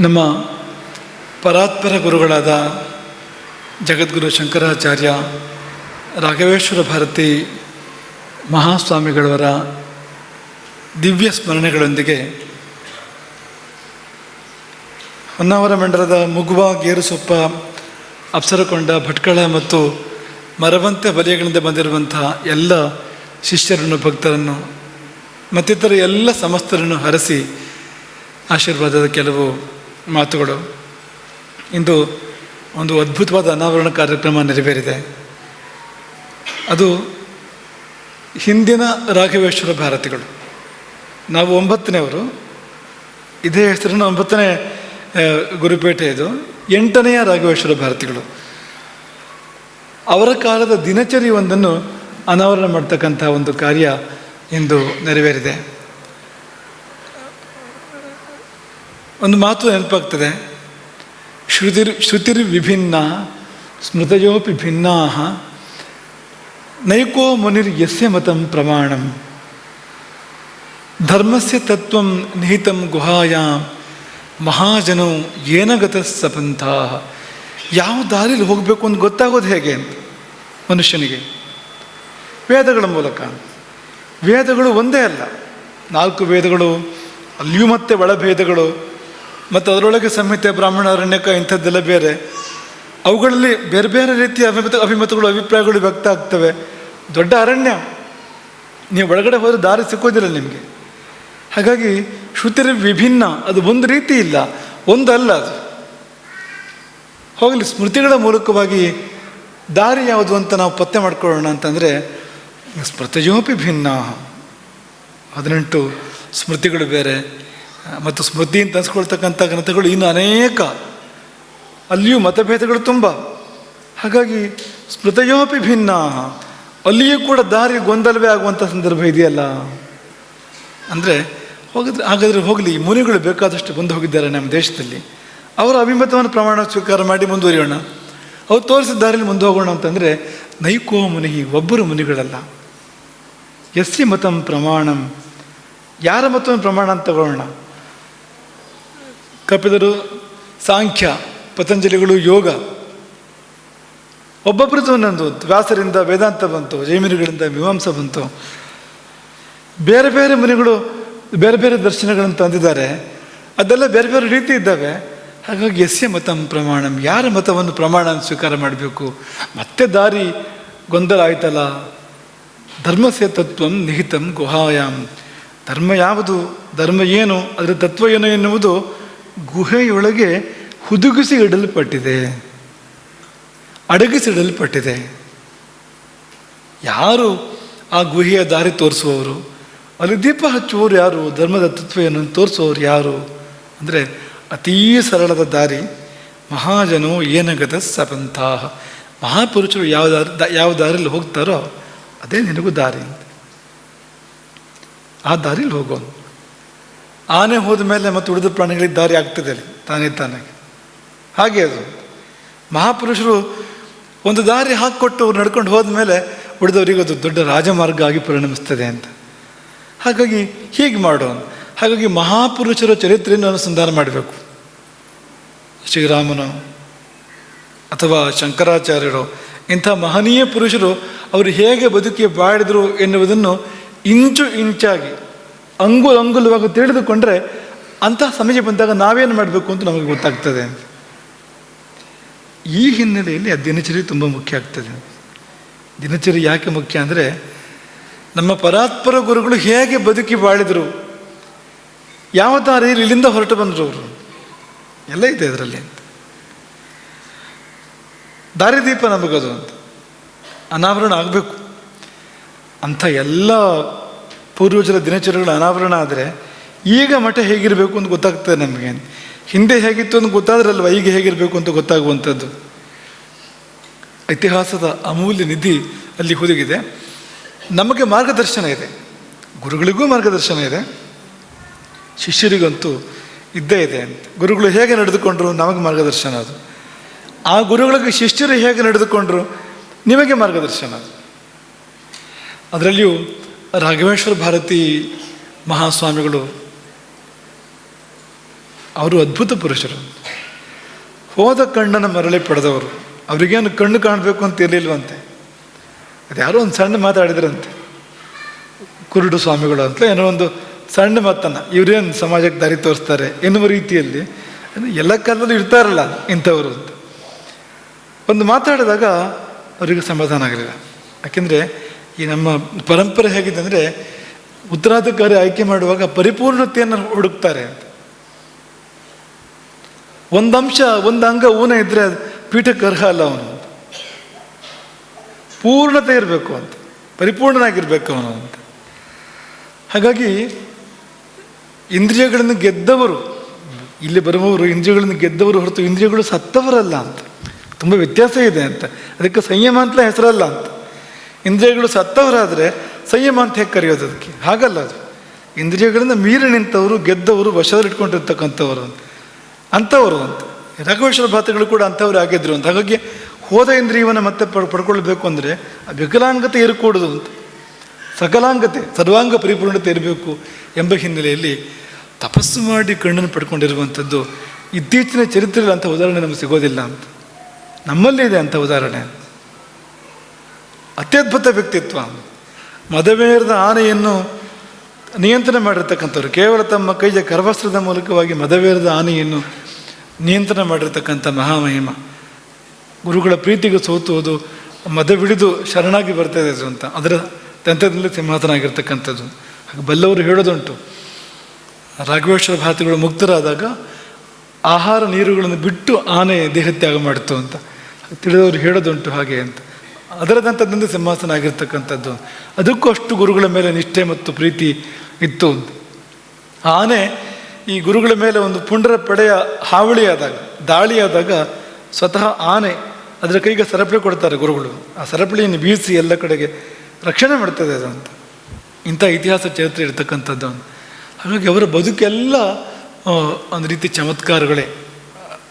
ನಮ್ಮ ಪರಾತ್ಪರ ಗುರುಗಳಾದ ಜಗದ್ಗುರು ಶಂಕರಾಚಾರ್ಯ ರಾಘವೇಶ್ವರ ಭಾರತಿ ಮಹಾಸ್ವಾಮಿಗಳವರ ದಿವ್ಯ ಸ್ಮರಣೆಗಳೊಂದಿಗೆ ಹೊನ್ನಾವರ ಮಂಡಲದ ಮುಗುವ ಗೇರುಸೊಪ್ಪ, ಅಪ್ಸರಕೊಂಡ, ಭಟ್ಕಳ ಮತ್ತು ಮರವಂತೆ ವಲಯಗಳಿಂದ ಬಂದಿರುವಂತಹ ಎಲ್ಲ ಶಿಷ್ಯರನ್ನು, ಭಕ್ತರನ್ನು, ಮತ್ತಿತರ ಎಲ್ಲ ಸಮಸ್ತರನ್ನು ಹರಸಿ ಆಶೀರ್ವಾದದ ಕೆಲವು ಮಾತುಗಳು. ಇಂದು ಒಂದು ಅದ್ಭುತವಾದ ಅನಾವರಣ ಕಾರ್ಯಕ್ರಮ ನೆರವೇರಿದೆ. ಅದು ಹಿಂದಿನ ರಾಘವೇಶ್ವರ ಭಾರತಿಗಳು. ನಾವು ಒಂಬತ್ತನೇವರು ಇದೇ ಹೆಸರಿನ ಒಂಬತ್ತನೇ ಗುರುಪೇಟೆ ಇದು. ಎಂಟನೆಯ ರಾಘವೇಶ್ವರ ಭಾರತಿಗಳು. ಅವರ ಕಾಲದ ದಿನಚರಿಯೊಂದನ್ನು ಅನಾವರಣ ಮಾಡ್ತಕ್ಕಂಥ ಒಂದು ಕಾರ್ಯ ಇಂದು ನೆರವೇರಿದೆ. ಒಂದು ಮಾತು ನೆನಪಾಗ್ತದೆ ಶ್ರುತಿರ್ ಶ್ರುತಿರ್ ವಿಭಿನ್ನ, ಸ್ಮೃತಯೋಪಿ ಭಿನ್ನಾ ನೈಕೋ ಮುನಿರ್ ಯಸ್ಯ ಮತಂ ಪ್ರಮಾಣಂ, ಧರ್ಮಸ್ಯ ತತ್ವಂ ನಿಹಿತಂ ಗುಹಾಯಾಂ, ಮಹಾಜನೋ ಏನಗತ ಸಪಂಥ ಯಾವ ದಾರಿಲಿ ಹೋಗಬೇಕು ಅಂತ ಗೊತ್ತಾಗೋದು ಹೇಗೆ ಅಂತ ಮನುಷ್ಯನಿಗೆ? ವೇದಗಳ ಮೂಲಕ. ವೇದಗಳು ಒಂದೇ ಅಲ್ಲ. ನಾಲ್ಕು ವೇದಗಳು, ಅಲ್ಲಿಯೂ ಮತ್ತೆ ಒಳಭೇದಗಳು ಮತ್ತು ಅದರೊಳಗೆ ಸಂಹಿತೆ ಬ್ರಾಹ್ಮಣ ಅರಣ್ಯಕ ಇಂಥದ್ದೆಲ್ಲ ಬೇರೆ. ಅವುಗಳಲ್ಲಿ ಬೇರೆ ಬೇರೆ ರೀತಿಯ ಅಭಿಮತ, ಅಭಿಮತಗಳು, ಅಭಿಪ್ರಾಯಗಳು ವ್ಯಕ್ತ ಆಗ್ತವೆ. ದೊಡ್ಡ ಅರಣ್ಯ, ನೀವು ಒಳಗಡೆ ಹೋದರೆ ದಾರಿ ಸಿಕ್ಕೋದಿಲ್ಲ ನಿಮಗೆ. ಹಾಗಾಗಿ ಶ್ರುತಿರ ವಿಭಿನ್ನ, ಅದು ಒಂದು ರೀತಿ ಇಲ್ಲ, ಒಂದಲ್ಲ ಅದು. ಹೋಗಲಿ, ಸ್ಮೃತಿಗಳ ಮೂಲಕವಾಗಿ ದಾರಿ ಯಾವುದು ಅಂತ ನಾವು ಪತ್ತೆ ಮಾಡ್ಕೊಳ್ಳೋಣ ಅಂತಂದರೆ ಸ್ಮೃತಿಯೋಪಿ ಭಿನ್ನ ಹದಿನೆಂಟು ಸ್ಮೃತಿಗಳು ಬೇರೆ. ಮತ್ತು ಸ್ಮೃತಿ ಅಂತ ಅನ್ಸ್ಕೊಳ್ತಕ್ಕಂಥ ಗ್ರಂಥಗಳು ಇನ್ನು ಅನೇಕ. ಅಲ್ಲಿಯೂ ಮತಭೇದಗಳು ತುಂಬ. ಹಾಗಾಗಿ ಸ್ಮೃತಯೋಪಿ ಭಿನ್ನ. ಅಲ್ಲಿಯೂ ಕೂಡ ದಾರಿ ಗೊಂದಲವೇ ಆಗುವಂಥ ಸಂದರ್ಭ ಇದೆಯಲ್ಲ? ಅಂದರೆ ಹೋಗಿದ್ರೆ ಹಾಗಾದರೆ ಹೋಗಲಿ ಮುನಿಗಳು ಬೇಕಾದಷ್ಟು ಬಂದು ಹೋಗಿದ್ದಾರೆ ನಮ್ಮ ದೇಶದಲ್ಲಿ. ಅವರ ಅಭಿಮತವನ್ನು ಪ್ರಮಾಣ ಸ್ವೀಕಾರ ಮಾಡಿ ಮುಂದುವರಿಯೋಣ. ಅವ್ರು ತೋರಿಸಿದ ದಾರಿಯಲ್ಲಿ ಮುಂದೆ ಹೋಗೋಣ ಅಂತಂದರೆ ನೈಕೋ ಮುನಿ, ಒಬ್ಬರು ಮುನಿಗಳಲ್ಲ. ಎಸ್ಸಿ ಮತಂ ಪ್ರಮಾಣಂ. ಯಾರ ಮತವನ್ನು ಪ್ರಮಾಣ ಅಂತ ತಗೊಳ್ಳೋಣ? ಕಪಿಲರು, ಸಾಂಖ್ಯ, ಪತಂಜಲಿಗಳು, ಯೋಗ. ಒಬ್ಬೊಬ್ಬರದ್ದು ಒಂದೊಂದು. ವ್ಯಾಸರಿಂದ ವೇದಾಂತ ಬಂತು, ಜೈಮಿನಿಗಳಿಂದ ಮೀಮಾಂಸ ಬಂತು. ಬೇರೆ ಬೇರೆ ಮುನಿಗಳು ಬೇರೆ ಬೇರೆ ದರ್ಶನಗಳನ್ನು ತಂದಿದ್ದಾರೆ. ಅದೆಲ್ಲ ಬೇರೆ ಬೇರೆ ರೀತಿ ಇದ್ದಾವೆ. ಹಾಗಾಗಿ ಎಸ್ಯ ಮತಂ ಪ್ರಮಾಣಂ. ಯಾರ ಮತವನ್ನು ಪ್ರಮಾಣ ಸ್ವೀಕಾರ ಮಾಡಬೇಕು? ಮತ್ತೆ ದಾರಿ ಗೊಂದಲ ಆಯ್ತಲ್ಲ. ಧರ್ಮಸ್ಯ ತತ್ವಂ ನಿಹಿತಂ ಗುಹಾಯಾಮ್ ಧರ್ಮ ಯಾವುದು? ಧರ್ಮ ಏನು? ಅದರ ತತ್ವ ಏನು ಎನ್ನುವುದು ಗುಹೆಯೊಳಗೆ ಹುದುಗಿಸಿ ಇಡಲ್ಪಟ್ಟಿದೆ ಅಡಗಿಸಿಡಲ್ಪಟ್ಟಿದೆ ಯಾರು ಆ ಗುಹೆಯ ದಾರಿ ತೋರಿಸುವವರು? ಅಲ್ಲಿ ದೀಪ ಹಚ್ಚುವವರು ಯಾರು? ಧರ್ಮದ ತತ್ವವನ್ನು ತೋರಿಸುವವರು ಯಾರು? ಅಂದರೆ ಅತೀ ಸರಳದ ದಾರಿ, ಮಹಾಜನೋ ಏನಗತ ಸಪಂತಹ ಮಹಾಪುರುಷರು ಯಾವ ದಾರಿ ಯಾವ ದಾರಿಯಲ್ಲಿ ಹೋಗ್ತಾರೋ ಅದೇ ನಿನಗೂ ದಾರಿ ಆ ದಾರಿಲಿ ಹೋಗೋನು. ಆನೆ ಹೋದ ಮೇಲೆ ಮತ್ತು ಉಳಿದ ಪ್ರಾಣಿಗಳಿಗೆ ದಾರಿ ಆಗ್ತದೆ ಅಲ್ಲಿ, ತಾನೇ ತಾನೇ. ಹಾಗೆ ಅದು. ಮಹಾಪುರುಷರು ಒಂದು ದಾರಿ ಹಾಕಿಕೊಟ್ಟು ನಡ್ಕೊಂಡು ಹೋದ ಮೇಲೆ ಉಳಿದವರಿಗೆ ಅದು ದೊಡ್ಡ ರಾಜಮಾರ್ಗ ಆಗಿ ಪರಿಣಮಿಸ್ತದೆ ಅಂತ. ಹಾಗಾಗಿ ಹೀಗೆ ಮಾಡೋಣ. ಹಾಗಾಗಿ ಮಹಾಪುರುಷರ ಚರಿತ್ರೆಯನ್ನು ಅನುಸಂಧಾನ ಮಾಡಬೇಕು. ಶ್ರೀರಾಮನು ಅಥವಾ ಶಂಕರಾಚಾರ್ಯರು, ಇಂಥ ಮಹನೀಯ ಪುರುಷರು ಅವರು ಹೇಗೆ ಬದುಕಿ ಬಾಡಿದರು ಎನ್ನುವುದನ್ನು ಇಂಚು ಇಂಚಾಗಿ ಅಂಗುಲ ಅಂಗುಲವಾಗಿ ತಿಳಿದುಕೊಂಡ್ರೆ ಅಂತಹ ಸಮಯ ಬಂದಾಗ ನಾವೇನು ಮಾಡಬೇಕು ಅಂತ ನಮಗೆ ಗೊತ್ತಾಗ್ತದೆ. ಈ ಹಿನ್ನೆಲೆಯಲ್ಲಿ ಆ ದಿನಚರಿ ತುಂಬ ಮುಖ್ಯ ಆಗ್ತದೆ. ದಿನಚರಿ ಯಾಕೆ ಮುಖ್ಯ ಅಂದರೆ ನಮ್ಮ ಪರಾತ್ಪರ ಗುರುಗಳು ಹೇಗೆ ಬದುಕಿ ಬಾಳಿದರು, ಯಾವ ದಾರಿಯಲ್ಲಿ ಇಲ್ಲಿಂದ ಹೊರಟು ಬಂದರು ಅವರು, ಎಲ್ಲ ಇದೆ ಇದರಲ್ಲಿ ಅಂತ ದಾರಿದೀಪ ನಮಗದು ಅಂತ. ಅನಾವರಣ ಆಗಬೇಕು. ಅಂಥ ಎಲ್ಲ ಪೂರ್ವಜರ ದಿನಚರಿಗಳ ಅನಾವರಣ ಆದರೆ ಈಗ ಮಠ ಹೇಗಿರಬೇಕು ಅಂತ ಗೊತ್ತಾಗ್ತದೆ ನಮಗೆ. ಹಿಂದೆ ಹೇಗಿತ್ತು ಅಂತ ಗೊತ್ತಾದ್ರಲ್ವ, ಈಗ ಹೇಗಿರಬೇಕು ಅಂತ ಗೊತ್ತಾಗುವಂಥದ್ದು. ಇತಿಹಾಸದ ಅಮೂಲ್ಯ ನಿಧಿ ಅಲ್ಲಿ ಹುದುಗಿದೆ. ನಮಗೆ ಮಾರ್ಗದರ್ಶನ ಇದೆ. ಗುರುಗಳಿಗೂ ಮಾರ್ಗದರ್ಶನ ಇದೆ. ಶಿಷ್ಯರಿಗಂತೂ ಇದ್ದೇ ಇದೆ ಅಂತ. ಗುರುಗಳು ಹೇಗೆ ನಡೆದುಕೊಂಡ್ರು ನಮಗೆ ಮಾರ್ಗದರ್ಶನ ಅದು. ಆ ಗುರುಗಳಿಗೆ ಶಿಷ್ಯರು ಹೇಗೆ ನಡೆದುಕೊಂಡ್ರು ನಿಮಗೆ ಮಾರ್ಗದರ್ಶನ ಅದು. ಅದರಲ್ಲಿಯೂ ರಾಘವೇಶ್ವರ ಭಾರತಿ ಮಹಾಸ್ವಾಮಿಗಳು, ಅವರು ಅದ್ಭುತ ಪುರುಷರು. ಹೋದ ಕಣ್ಣನ್ನು ಮರಳಿ ಪಡೆದವರು. ಅವರಿಗೇನು ಕಣ್ಣು ಕಾಣಬೇಕು ಅಂತ ಇರಲಿಲ್ವಂತೆ. ಅದು ಯಾರೋ ಒಂದು ಸಣ್ಣ ಮಾತಾಡಿದ್ರಂತೆ. ಕುರುಡು ಸ್ವಾಮಿಗಳು ಅಂತ ಏನೋ ಒಂದು ಸಣ್ಣ ಮಾತನ್ನು. ಇವರೇನು ಸಮಾಜಕ್ಕೆ ದಾರಿ ತೋರಿಸ್ತಾರೆ ಎನ್ನುವ ರೀತಿಯಲ್ಲಿ ಎಲ್ಲ ಕಾಲದಲ್ಲೂ ಇರ್ತಾರಲ್ಲ ಇಂಥವರು ಅಂತ. ಒಂದು ಮಾತಾಡಿದಾಗ ಅವರಿಗೆ ಸಮಾಧಾನ ಆಗಲಿಲ್ಲ. ಯಾಕೆಂದರೆ ಈ ನಮ್ಮ ಪರಂಪರೆ ಹೇಗಿದೆ ಅಂದರೆ ಉತ್ತರಾಧಿಕಾರಿ ಆಯ್ಕೆ ಮಾಡುವಾಗ ಪರಿಪೂರ್ಣತೆಯನ್ನು ಹುಡುಕ್ತಾರೆ ಅಂತ. ಒಂದು ಅಂಶ, ಒಂದು ಅಂಗ ಊನ ಇದ್ದರೆ ಪೀಠಕ್ಕೆ ಅರ್ಹ ಅಲ್ಲ ಅವನು ಪೂರ್ಣತೆ ಇರಬೇಕು ಅಂತ, ಪರಿಪೂರ್ಣನಾಗಿರ್ಬೇಕು ಅವನು ಅಂತ. ಹಾಗಾಗಿ ಇಂದ್ರಿಯಗಳನ್ನು ಗೆದ್ದವರು, ಇಲ್ಲಿ ಬರುವವರು ಇಂದ್ರಿಯಗಳನ್ನು ಗೆದ್ದವರು ಹೊರತು ಇಂದ್ರಿಯಗಳು ಸತ್ತವರಲ್ಲ ಅಂತ. ತುಂಬ ವ್ಯತ್ಯಾಸ ಇದೆ ಅಂತ. ಅದಕ್ಕೆ ಸಂಯಮ ಅಂತಲೇ ಹೆಸರಲ್ಲ ಅಂತ. ಇಂದ್ರಿಯಗಳು ಸತ್ತವರಾದರೆ ಸಂಯಮ ಅಂತ ಹೇಗೆ ಕರೆಯೋದು ಅದಕ್ಕೆ? ಹಾಗಲ್ಲ ಅದು. ಇಂದ್ರಿಯಗಳನ್ನು ಮೀರಿ ನಿಂತವರು, ಗೆದ್ದವರು ವಶದಲ್ಲಿಟ್ಕೊಂಡಿರ್ತಕ್ಕಂಥವರು ಅಂತ. ಅಂಥವರು ಅಂತ. ರಾಘವೇಶ್ವರ ಭಾತಗಳು ಕೂಡ ಅಂಥವ್ರು ಆಗಿದ್ರು ಅಂತ. ಹಾಗಾಗಿ ಹೋದ ಇಂದ್ರಿಯವನ್ನು ಮತ್ತೆ ಪಡ್, ಪಡ್ಕೊಳ್ಬೇಕು ಅಂದರೆ ಆ ವಿಕಲಾಂಗತೆ ಇರಕೂಡದು ಅಂತ. ಸಕಲಾಂಗತೆ, ಸರ್ವಾಂಗ ಪರಿಪೂರ್ಣತೆ ಇರಬೇಕು ಎಂಬ ಹಿನ್ನೆಲೆಯಲ್ಲಿ ತಪಸ್ಸು ಮಾಡಿ ಕಣ್ಣನ್ನು ಪಡ್ಕೊಂಡಿರುವಂಥದ್ದು ಇತ್ತೀಚಿನ ಚರಿತ್ರೆಯಲ್ಲಿ ಅಂಥ ಉದಾಹರಣೆ ನಮಗೆ ಸಿಗೋದಿಲ್ಲ ಅಂತ. ನಮ್ಮಲ್ಲೇ ಇದೆ ಅಂಥ ಉದಾಹರಣೆ ಅತ್ಯದ್ಭುತ ವ್ಯಕ್ತಿತ್ವ. ಮದವೇರದ ಆನೆಯನ್ನು ನಿಯಂತ್ರಣ ಮಾಡಿರ್ತಕ್ಕಂಥವ್ರು, ಕೇವಲ ತಮ್ಮ ಕೈಯ ಕರವಸ್ತ್ರದ ಮೂಲಕವಾಗಿ ಮದವೇರದ ಆನೆಯನ್ನು ನಿಯಂತ್ರಣ ಮಾಡಿರ್ತಕ್ಕಂಥ ಮಹಾಮಹಿಮ. ಗುರುಗಳ ಪ್ರೀತಿಗೆ ಸೋತುವುದು ಮದವಿಡಿದು ಶರಣಾಗಿ ಬರ್ತದೆ ಅದು ಅಂತ. ಅದರ ತಂತ್ರದಲ್ಲಿ ಸಿಂಹಾಸನಾಗಿರ್ತಕ್ಕಂಥದ್ದು ಹಾಗೆ ಬಲ್ಲವರು ಹೇಳೋದುಂಟು ರಾಘವೇಶ್ವರ ಭಾತಿಗಳು ಮುಕ್ತರಾದಾಗ ಆಹಾರ ನೀರುಗಳನ್ನು ಬಿಟ್ಟು ಆನೆ ದೇಹತ್ಯಾಗ ಮಾಡಿತು ಅಂತ. ತಿಳಿದವರು ಹೇಳೋದುಂಟು ಹಾಗೆ ಅಂತ. ಅದರದಂಥದ್ದಿಂದ ಸಿಂಹಾಸನ ಆಗಿರ್ತಕ್ಕಂಥದ್ದು. ಅದಕ್ಕೂ ಅಷ್ಟು ಗುರುಗಳ ಮೇಲೆ ನಿಷ್ಠೆ ಮತ್ತು ಪ್ರೀತಿ ಇತ್ತು. ಆನೆ ಈ ಗುರುಗಳ ಮೇಲೆ ಒಂದು ಪುಂಡರ ಪಡೆಯ ಹಾವಳಿಯಾದಾಗ ದಾಳಿಯಾದಾಗ ಸ್ವತಃ ಆನೆ ಅದರ ಕೈಗೆ ಸರಪಳಿ ಕೊಡ್ತಾರೆ ಗುರುಗಳು. ಆ ಸರಪಳಿಯನ್ನು ಬೀಸಿ ಎಲ್ಲ ಕಡೆಗೆ ರಕ್ಷಣೆ ಮಾಡ್ತದೆ ಅದು ಅಂತ ಇಂಥ ಇತಿಹಾಸ ಚರಿತ್ರೆ ಇರ್ತಕ್ಕಂಥದ್ದು. ಅಂತ ಹಾಗಾಗಿ ಅವರ ಬದುಕೆಲ್ಲ ಒಂದು ರೀತಿ ಚಮತ್ಕಾರಗಳೇ,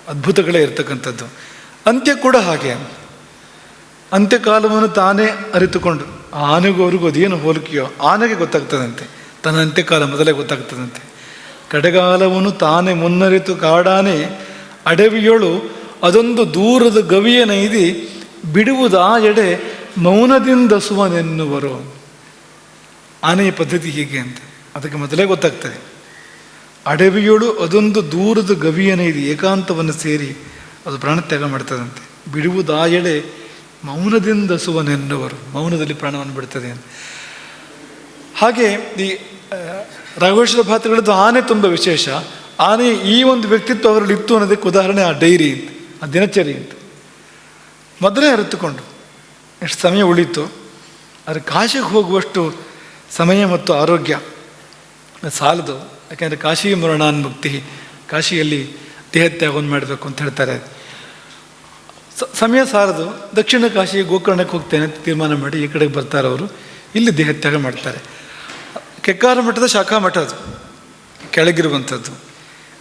ಅದ್ಭುತಗಳೇ ಇರ್ತಕ್ಕಂಥದ್ದು. ಅಂತ್ಯ ಕೂಡ ಹಾಗೆ. ಅಂತ್ಯಕಾಲವನ್ನು ತಾನೇ ಅರಿತುಕೊಂಡು ಆ ಆನೆಗೂ ಅವ್ರಿಗೂ ಅದೇನು ಹೋಲಿಕೆಯೋ ಆನೆಗೆ ಗೊತ್ತಾಗ್ತದಂತೆ. ತನ್ನ ಅಂತ್ಯಕಾಲ ಮೊದಲೇ ಗೊತ್ತಾಗ್ತದಂತೆ. ಕಡೆಗಾಲವನ್ನು ತಾನೇ ಮುನ್ನರಿತು ಕಾಡಾನೆ ಅಡವಿಯೊಳು ಅದೊಂದು ದೂರದ ಗವಿಯ ನೈದಿ ಬಿಡುವುದಾ ಎಡೆ ಮೌನದಿಂದ ಸುವನೆನ್ನುವರು. ಆನೆಯ ಪದ್ಧತಿ ಹೀಗೆ ಅಂತ. ಅದಕ್ಕೆ ಮೊದಲೇ ಗೊತ್ತಾಗ್ತದೆ. ಅಡವಿಯೊಳು ಅದೊಂದು ದೂರದ ಗವಿಯ ನೈದಿ ಏಕಾಂತವನ್ನು ಸೇರಿ ಅದು ಪ್ರಾಣತ್ಯಾಗ ಮಾಡ್ತದಂತೆ. ಬಿಡುವುದಾ ಎಡೆ ಮೌನದಿಂದ ಸುವನೆನ್ನುವರು. ಮೌನದಲ್ಲಿ ಪ್ರಾಣವನ್ನು ಬಿಡ್ತದೆ ಹಾಗೆ ಈ ರಾಘವೇಶ್ವರ ಪಾತ್ರಗಳದ್ದು ಆನೆ ತುಂಬ ವಿಶೇಷ. ಆನೆ ಈ ಒಂದು ವ್ಯಕ್ತಿತ್ವ ಅವರಲ್ಲಿ ಇತ್ತು ಅನ್ನೋದಕ್ಕೆ ಉದಾಹರಣೆ ಆ ಡೈರಿ ಅಂತ, ಆ ದಿನಚರಿ ಅಂತ. ಮೊದಲೇ ಅರಿತುಕೊಂಡು, ಎಷ್ಟು ಸಮಯ ಉಳಿತು, ಆದರೆ ಕಾಶಿಗೆ ಹೋಗುವಷ್ಟು ಸಮಯ ಮತ್ತು ಆರೋಗ್ಯ ಸಾಲದು. ಯಾಕೆಂದರೆ ಕಾಶಿ ಮರಣಾನ್ಮುಕ್ತಿ ಕಾಶಿಯಲ್ಲಿ ದೇಹತ್ಯಾಗವನ್ನು ಮಾಡಬೇಕು ಅಂತ ಹೇಳ್ತಾರೆ. ಸಮಯ ಸಾರದು. ದಕ್ಷಿಣ ಕಾಶಿ ಗೋಕರ್ಣಕ್ಕೆ ಹೋಗ್ತೇನೆ ಅಂತ ತೀರ್ಮಾನ ಮಾಡಿ ಈ ಕಡೆಗೆ ಬರ್ತಾರೆ ಅವರು. ಇಲ್ಲಿ ದೇಹತ್ಯಾಗ ಮಾಡ್ತಾರೆ. ಕೆಕ್ಕಾರ ಮಠದ ಶಾಖಾ ಮಠ ಅದು. ಕೆಳಗಿರುವಂಥದ್ದು.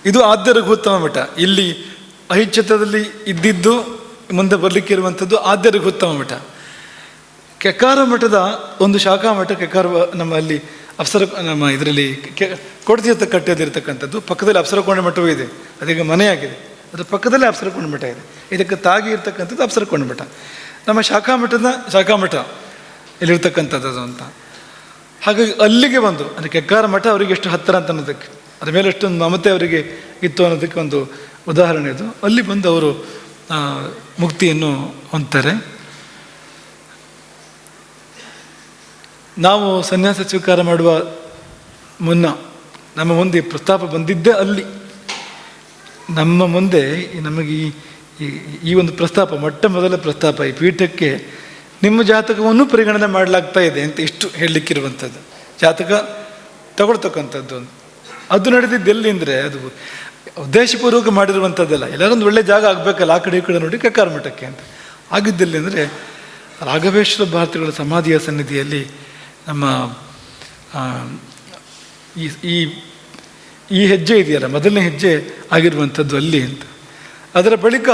ಇದು ಆದ್ಯ ರಘುತ್ತಮ ಮಠ. ಇಲ್ಲಿ ಅಹಿಚ್ಛತದಲ್ಲಿ ಇದ್ದಿದ್ದು, ಮುಂದೆ ಬರಲಿಕ್ಕೆ ಇರುವಂಥದ್ದು ಆದ್ಯ ರಘುತ್ತಮ ಮಠ. ಕೆಕ್ಕಾರ ಮಠದ ಒಂದು ಶಾಖಾ ಮಠ, ಕೆಕ್ಕಾರ ನಮ್ಮ ಅಲ್ಲಿ ಅಪ್ಸರ, ನಮ್ಮ ಇದರಲ್ಲಿ ಕೆ ಕೊಡ್ತಿರ್ತ ಕಟ್ಟದಿರ್ತಕ್ಕಂಥದ್ದು ಪಕ್ಕದಲ್ಲಿ ಅಪ್ಸರಕೊಂಡ ಮಠವೂ ಇದೆ. ಅದೀಗ ಮನೆಯಾಗಿದೆ. ಅದರ ಪಕ್ಕದಲ್ಲೇ ಅಪ್ಸರಕೊಂಡ ಮಠ ಇದೆ. ಇದಕ್ಕೆ ತಾಗಿ ಇರ್ತಕ್ಕಂಥದ್ದು ಅಪ್ಸರಕೊಂಡ ಮಠ ನಮ್ಮ ಶಾಖಾ ಮಠದ ಶಾಖಾ ಮಠ ಇಲ್ಲಿರ್ತಕ್ಕಂಥದ್ದು ಅಂತ. ಹಾಗಾಗಿ ಅಲ್ಲಿಗೆ ಬಂದು, ಅಂದರೆ ಕೆಕ್ಕಾರ ಮಠ ಅವರಿಗೆ ಎಷ್ಟು ಹತ್ತಿರ ಅಂತ ಅನ್ನೋದಕ್ಕೆ, ಅದ್ರ ಮೇಲೆ ಎಷ್ಟೊಂದು ಮಮತೆ ಅವರಿಗೆ ಇತ್ತು ಅನ್ನೋದಕ್ಕೆ ಒಂದು ಉದಾಹರಣೆ ಇದು. ಅಲ್ಲಿ ಬಂದು ಅವರು ಮುಕ್ತಿಯನ್ನು ಹೊಂದ್ತಾರೆ. ನಾವು ಸನ್ಯಾಸ ಸ್ವೀಕಾರ ಮಾಡುವ ಮುನ್ನ, ನಮ್ಮ ಮುಂದೆ ಪ್ರಸ್ತಾಪ ಬಂದಿದ್ದೇ ಅಲ್ಲಿ. ನಮ್ಮ ಮುಂದೆ ನಮಗೆ ಈ ಈ- ಒಂದು ಪ್ರಸ್ತಾಪ, ಮೊಟ್ಟ ಮೊದಲ ಪ್ರಸ್ತಾಪ ಈ ಪೀಠಕ್ಕೆ ನಿಮ್ಮ ಜಾತಕವನ್ನು ಪರಿಗಣನೆ ಮಾಡಲಾಗ್ತಾ ಇದೆ ಅಂತ ಇಷ್ಟು ಹೇಳಲಿಕ್ಕಿರುವಂಥದ್ದು. ಜಾತಕ ತಗೊಳ್ತಕ್ಕಂಥದ್ದು. ಅದು ನಡೆದಿದ್ದು ಎಲ್ಲಿ ಅಂದರೆ ಅದು ಉದ್ದೇಶಪೂರ್ವಕ ಮಾಡಿರುವಂಥದ್ದಲ್ಲ. ಎಲ್ಲರೊಂದು ಒಳ್ಳೆ ಜಾಗ ಆಗಬೇಕಲ್ಲ, ಆ ಕಡೆ ಈ ಕಡೆ ನೋಡಿ ಕಕ್ಕಾರ ಮಠಕ್ಕೆ ಅಂತ. ಆಗಿದ್ದೆಲ್ಲಿ ಅಂದರೆ ರಾಘವೇಶ್ವರ ಭಾರತಿಗಳ ಸಮಾಧಿಯ ಸನ್ನಿಧಿಯಲ್ಲಿ ನಮ್ಮ ಈ ಈ ಹೆಜ್ಜೆ ಇದೆಯಲ್ಲ, ಮೊದಲನೇ ಹೆಜ್ಜೆ ಆಗಿರುವಂಥದ್ದು ಅಲ್ಲಿ ಅಂತ. ಅದರ ಬಳಿಕ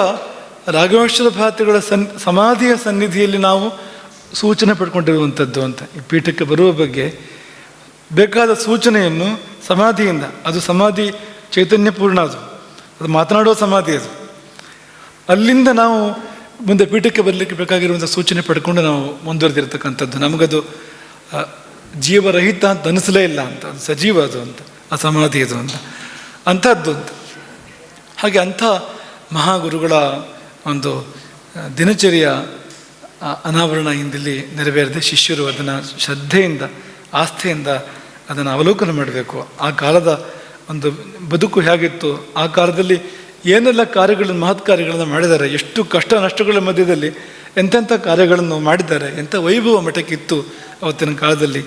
ರಾಘವೇಶ್ವರ ಭಾರತಿಗಳ ಸನ್, ಸಮಾಧಿಯ ಸನ್ನಿಧಿಯಲ್ಲಿ ನಾವು ಸೂಚನೆ ಪಡ್ಕೊಂಡಿರುವಂಥದ್ದು ಅಂತ. ಈ ಪೀಠಕ್ಕೆ ಬರುವ ಬಗ್ಗೆ ಬೇಕಾದ ಸೂಚನೆಯನ್ನು ಸಮಾಧಿಯಿಂದ, ಅದು ಸಮಾಧಿ ಚೈತನ್ಯಪೂರ್ಣ ಅದು. ಅದು ಮಾತನಾಡುವ ಸಮಾಧಿ ಅದು. ಅಲ್ಲಿಂದ ನಾವು ಮುಂದೆ ಪೀಠಕ್ಕೆ ಬರಲಿಕ್ಕೆ ಬೇಕಾಗಿರುವಂಥ ಸೂಚನೆ ಪಡ್ಕೊಂಡು ನಾವು ಮುಂದುವರೆದಿರ್ತಕ್ಕಂಥದ್ದು. ನಮಗದು ಜೀವರಹಿತ ಅಂತ ಅನಿಸಲೇ ಇಲ್ಲ ಅಂತ ಸಜೀವ ಅದು ಅಂತ. ಆ ಸಮಾಧಿ ಅದು ಅಂತ. ಅಂಥದ್ದು ಅಂತ. ಹಾಗೆ ಅಂಥ ಮಹಾಗುರುಗಳ ಒಂದು ದಿನಚರಿಯ ಅನಾವರಣ ಇಂದಿಲ್ಲಿ ನೆರವೇರಿದೆ. ಶಿಷ್ಯರು ಅದನ್ನು ಶ್ರದ್ಧೆಯಿಂದ, ಆಸ್ಥೆಯಿಂದ ಅದನ್ನು ಅವಲೋಕನ ಮಾಡಬೇಕು. ಆ ಕಾಲದ ಒಂದು ಬದುಕು ಹೇಗಿತ್ತು, ಆ ಕಾಲದಲ್ಲಿ ಏನೆಲ್ಲ ಕಾರ್ಯಗಳನ್ನು ಮಹತ್ ಕಾರ್ಯಗಳನ್ನು ಮಾಡಿದ್ದಾರೆ, ಎಷ್ಟು ಕಷ್ಟ ನಷ್ಟಗಳ ಮಧ್ಯದಲ್ಲಿ ಎಂತೆಂಥ ಕಾರ್ಯಗಳನ್ನು ಮಾಡಿದ್ದಾರೆ, ಎಂಥ ವೈಭವ ಮಠಕ್ಕಿತ್ತು ಅವತ್ತಿನ ಕಾಲದಲ್ಲಿ,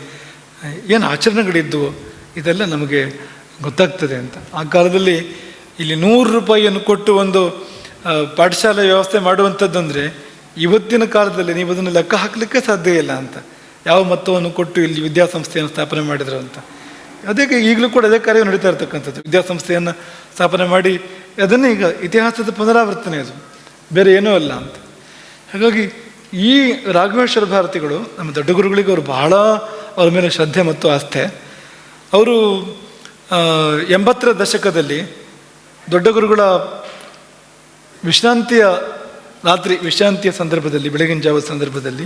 ಏನು ಆಚರಣೆಗಳಿದ್ದವು ಇದೆಲ್ಲ ನಮಗೆ ಗೊತ್ತಾಗ್ತದೆ ಅಂತ. ಆ ಕಾಲದಲ್ಲಿ ಇಲ್ಲಿ ನೂರು ರೂಪಾಯಿಯನ್ನು ಕೊಟ್ಟು ಒಂದು ಪಾಠಶಾಲೆ ವ್ಯವಸ್ಥೆ ಮಾಡುವಂಥದ್ದಂದರೆ ಇವತ್ತಿನ ಕಾಲದಲ್ಲಿ ನೀವು ಅದನ್ನು ಲೆಕ್ಕ ಹಾಕಲಿಕ್ಕೆ ಸಾಧ್ಯ ಇಲ್ಲ ಅಂತ. ಯಾವ ಮೊತ್ತವನ್ನು ಕೊಟ್ಟು ಇಲ್ಲಿ ವಿದ್ಯಾಸಂಸ್ಥೆಯನ್ನು ಸ್ಥಾಪನೆ ಮಾಡಿದ್ರು ಅಂತ. ಅದಕ್ಕೆ ಈಗಲೂ ಕೂಡ ಅದೇ ಕಾರ್ಯ ನಡೀತಾ ಇರ್ತಕ್ಕಂಥದ್ದು. ವಿದ್ಯಾಸಂಸ್ಥೆಯನ್ನು ಸ್ಥಾಪನೆ ಮಾಡಿ ಅದನ್ನು ಈಗ ಇತಿಹಾಸದ ಪುನರಾವರ್ತನೆ ಅದು. ಬೇರೆ ಏನೂ ಅಲ್ಲ ಅಂತ. ಹಾಗಾಗಿ ಈ ರಾಘವೇಶ್ವರ ಭಾರತಿಗಳು ನಮ್ಮ ದೊಡ್ಡ ಗುರುಗಳಿಗೆ ಅವರು ಬಹಳ ಅವರ ಮೇಲೆ ಶ್ರದ್ಧೆ ಮತ್ತು ಆಸ್ಥೆ. ಅವರು ಎಂಬತ್ತರ ದಶಕದಲ್ಲಿ ದೊಡ್ಡ ಗುರುಗಳ ವಿಶ್ರಾಂತಿಯ ರಾತ್ರಿ, ವಿಶ್ರಾಂತಿಯ ಸಂದರ್ಭದಲ್ಲಿ, ಬೆಳಗಿನ ಜಾವದ ಸಂದರ್ಭದಲ್ಲಿ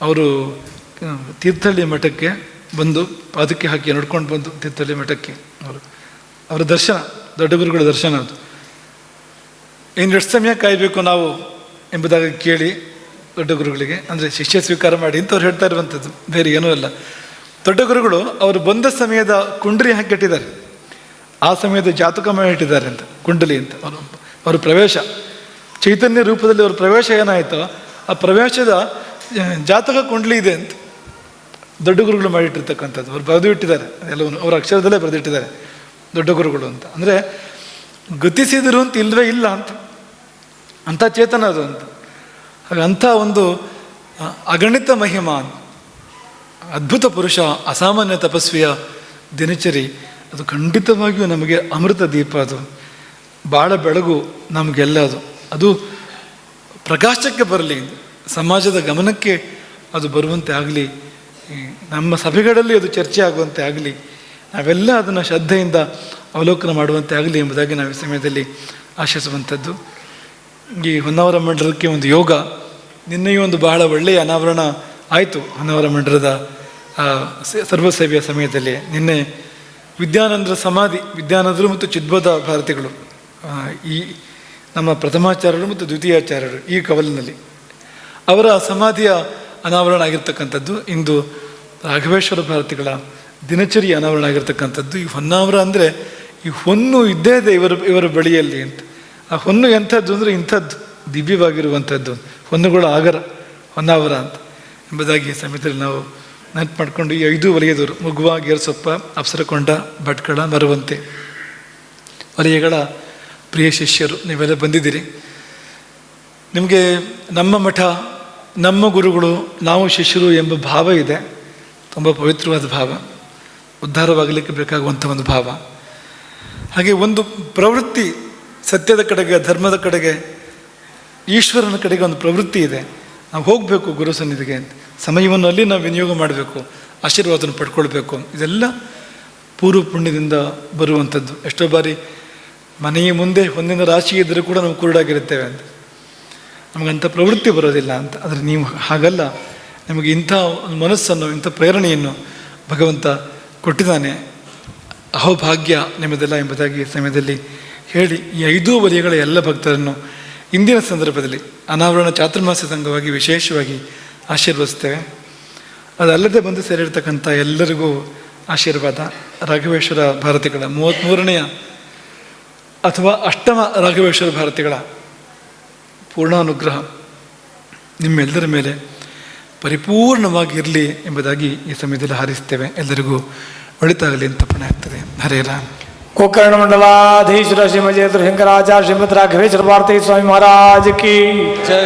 ಅವರು ತೀರ್ಥಹಳ್ಳಿ ಮಠಕ್ಕೆ ಬಂದು ಪಾದಕ್ಕೆ ಹಾಕಿ ನಡ್ಕೊಂಡು ಬಂದು ತೀರ್ಥಹಳ್ಳಿ ಮಠಕ್ಕೆ ಅವರು, ಅವರ ದರ್ಶನ, ದೊಡ್ಡ ಗುರುಗಳ ದರ್ಶನ ಅದು. ಇನ್ನು ಎಷ್ಟು ಸಮಯ ಕಾಯಬೇಕು ನಾವು ಎಂಬುದಾಗಿ ಕೇಳಿ ದೊಡ್ಡ ಗುರುಗಳಿಗೆ, ಅಂದರೆ ಶಿಷ್ಯ ಸ್ವೀಕಾರ ಮಾಡಿ ಇಂಥವ್ರು ಹೇಳ್ತಾ ಇರುವಂಥದ್ದು, ಬೇರೆ ಏನೂ ಅಲ್ಲ. ದೊಡ್ಡ ಗುರುಗಳು ಅವರು ಬಂದ ಸಮಯದ ಕುಂಡ್ರಿ ಹಾಕಿಟ್ಟಿದ್ದಾರೆ ಆ ಸಮಯದ ಜಾತಕ ಮಾಡಿಟ್ಟಿದ್ದಾರೆ ಅಂತ, ಕುಂಡಲಿ ಅಂತ ಅವರು. ಅವರ ಪ್ರವೇಶ, ಚೈತನ್ಯ ರೂಪದಲ್ಲಿ ಅವ್ರ ಪ್ರವೇಶ ಏನಾಯಿತೋ, ಆ ಪ್ರವೇಶದ ಜಾತಕ ಕುಂಡಲಿ ಇದೆ ಅಂತ ದೊಡ್ಡ ಗುರುಗಳು ಮಾಡಿಟ್ಟಿರ್ತಕ್ಕಂಥದ್ದು. ಅವ್ರು ಬರೆದು ಇಟ್ಟಿದ್ದಾರೆ. ಎಲ್ಲವನ್ನು ಅವ್ರ ಅಕ್ಷರದಲ್ಲೇ ಬರೆದಿಟ್ಟಿದ್ದಾರೆ ದೊಡ್ಡ ಗುರುಗಳು ಅಂತ. ಅಂದರೆ ಗತಿಸಿದರು ಅಂತ ಇಲ್ಲವೇ ಇಲ್ಲ ಅಂತ, ಅಂಥ ಚೇತನ ಅದು ಅಂತ. ಹಾಗೆ ಅಂಥ ಒಂದು ಅಗಣಿತ ಮಹಿಮ ಅದ್ಭುತ ಪುರುಷ, ಅಸಾಮಾನ್ಯ ತಪಸ್ವಿಯ ದಿನಚರಿ, ಅದು ಖಂಡಿತವಾಗಿಯೂ ನಮಗೆ ಅಮೃತ ದೀಪ ಅದು. ಬಾಳ ಬೆಳಗು ನಮಗೆಲ್ಲ ಅದು. ಅದು ಪ್ರಕಾಶಕ್ಕೆ ಬರಲಿ, ಸಮಾಜದ ಗಮನಕ್ಕೆ ಅದು ಬರುವಂತೆ ಆಗಲಿ ನಮ್ಮ ಸಭೆಗಳಲ್ಲಿ ಅದು ಚರ್ಚೆ ಆಗುವಂತೆ ಆಗಲಿ, ನಾವೆಲ್ಲ ಅದನ್ನು ಶ್ರದ್ಧೆಯಿಂದ ಅವಲೋಕನ ಮಾಡುವಂತೆ ಆಗಲಿ ಎಂಬುದಾಗಿ ನಾವು ಈ ಸಮಯದಲ್ಲಿ ಆಶಿಸುವಂಥದ್ದು. ಈ ಹೊನ್ನಾವರ ಮಂಡಲಕ್ಕೆ ಒಂದು ಯೋಗ, ನಿನ್ನೆಯೂ ಒಂದು ಬಹಳ ಒಳ್ಳೆಯ ಅನಾವರಣ ಆಯಿತು ಹೊನ್ನಾವರ ಮಂಡಲದ ಸರ್ವಸೇವೆಯ ಸಮಯದಲ್ಲಿ ನಿನ್ನೆ ವಿದ್ಯಾನಂದರ ಸಮಾಧಿ, ವಿದ್ಯಾನಂದರು ಮತ್ತು ಚಿದ್ಬೋಧ ಭಾರತಿಗಳು ಈ ನಮ್ಮ ಪ್ರಥಮಾಚಾರ್ಯರು ಮತ್ತು ದ್ವಿತೀಯಾಚಾರ್ಯರು ಈ ಕವಲಿನಲ್ಲಿ. ಅವರ ಸಮಾಧಿಯ ಅನಾವರಣ ಆಗಿರ್ತಕ್ಕಂಥದ್ದು ಇಂದು ರಾಘವೇಶ್ವರ ಭಾರತಿಗಳ ದಿನಚರಿ ಅನಾವರಣ ಆಗಿರ್ತಕ್ಕಂಥದ್ದು. ಈ ಹೊನ್ನಾವರ ಅಂದರೆ ಈ ಹೊನ್ನು ಇದ್ದೇ ಇದೆ ಇವರ ಇವರ ಬಳಿಯಲ್ಲಿ ಅಂತ. ಆ ಹೊನ್ನು ಎಂಥದ್ದು ಅಂದರೆ ಇಂಥದ್ದು ದಿವ್ಯವಾಗಿರುವಂಥದ್ದು. ಹೊನ್ನುಗಳ ಆಗರ, ಹೊನ್ನಾವರ ಅಂತ. ಎಂಬುದಾಗಿ ಸಮಯದಲ್ಲಿ ನಾವು ನೆನಪು ಮಾಡಿಕೊಂಡು ಈ ಐದು ವಲಯದವರು, ಮುಗುವ, ಗೇರ್ಸೊಪ್ಪ, ಅಪ್ಸರಕೊಂಡ, ಭಟ್ಕಳ ಮರುವಂತೆ ವಲಯಗಳ ಪ್ರಿಯ ಶಿಷ್ಯರು, ನೀವೆಲ್ಲ ಬಂದಿದ್ದೀರಿ. ನಿಮಗೆ ನಮ್ಮ ಮಠ, ನಮ್ಮ ಗುರುಗಳು, ನಾವು ಶಿಷ್ಯರು ಎಂಬ ಭಾವ ಇದೆ. ತುಂಬ ಪವಿತ್ರವಾದ ಭಾವ. ಉದ್ಧಾರವಾಗಲಿಕ್ಕೆ ಬೇಕಾಗುವಂಥ ಒಂದು ಭಾವ. ಹಾಗೆ ಒಂದು ಪ್ರವೃತ್ತಿ ಸತ್ಯದ ಕಡೆಗೆ, ಧರ್ಮದ ಕಡೆಗೆ, ಈಶ್ವರನ ಕಡೆಗೆ ಒಂದು ಪ್ರವೃತ್ತಿ ಇದೆ. ನಾವು ಹೋಗಬೇಕು ಗುರು ಸನ್ನಿಧಿಗೆ ಅಂತ. ಸಮಯವನ್ನು ಅಲ್ಲಿ ನಾವು ವಿನಿಯೋಗ ಮಾಡಬೇಕು. ಆಶೀರ್ವಾದನ ಪಡ್ಕೊಳ್ಬೇಕು. ಇದೆಲ್ಲ ಪೂರ್ವ ಪುಣ್ಯದಿಂದ ಬರುವಂಥದ್ದು. ಎಷ್ಟೋ ಬಾರಿ ಮನೆಯ ಮುಂದೆ ಒಂದಿನ ರಾಶಿ ಇದ್ದರೂ ಕೂಡ ನಾವು ಕುರುಡಾಗಿರುತ್ತೇವೆ ಅಂತ. ನಮಗಂಥ ಪ್ರವೃತ್ತಿ ಬರೋದಿಲ್ಲ ಅಂತ. ಆದರೆ ನೀವು ಹಾಗಲ್ಲ. ನಿಮಗೆ ಇಂಥ ಒಂದು ಮನಸ್ಸನ್ನು, ಇಂಥ ಪ್ರೇರಣೆಯನ್ನು ಭಗವಂತ ಕೊಟ್ಟಿದ್ದಾನೆ. ಅಹೋಭಾಗ್ಯ ನಿಮ್ಮದೆಲ್ಲ ಎಂಬುದಾಗಿ ಸಮಯದಲ್ಲಿ ಹೇಳಿ ಈ ಐದೂ ವಲಯಗಳ ಎಲ್ಲ ಭಕ್ತರನ್ನು ಇಂದಿನ ಸಂದರ್ಭದಲ್ಲಿ ಅನಾವರಣ ಚಾತುರ್ಮಾಸ್ಯ ಸಂಘವಾಗಿ ವಿಶೇಷವಾಗಿ ಆಶೀರ್ವದಿಸ್ತೇವೆ. ಅದಲ್ಲದೆ ಬಂದು ಸೇರಿರ್ತಕ್ಕಂಥ ಎಲ್ಲರಿಗೂ ಆಶೀರ್ವಾದ. ರಾಘವೇಶ್ವರ ಭಾರತಿಗಳ ಮೂವತ್ತ್ಮೂರನೆಯ ಅಥವಾ ಅಷ್ಟಮ ರಾಘವೇಶ್ವರ ಭಾರತಿಗಳ ಪೂರ್ಣಾನುಗ್ರಹ ನಿಮ್ಮೆಲ್ಲರ ಮೇಲೆ ಪರಿಪೂರ್ಣವಾಗಿ ಇರಲಿ ಎಂಬುದಾಗಿ ಈ ಸಮಯದಲ್ಲಿ ಹಾರಿಸ್ತೇವೆ. ಎಲ್ಲರಿಗೂ ಒಳಿತಾಗಲಿ ಅಂತ ಆಗ್ತದೆ. ಹರೇ ರಾಮ್. गोकर्ण मंडलाधीश्वर श्रीमती शंकराचार्य श्रीमद राघवेश्वर भारती स्वामी महाराज की। ಜೈ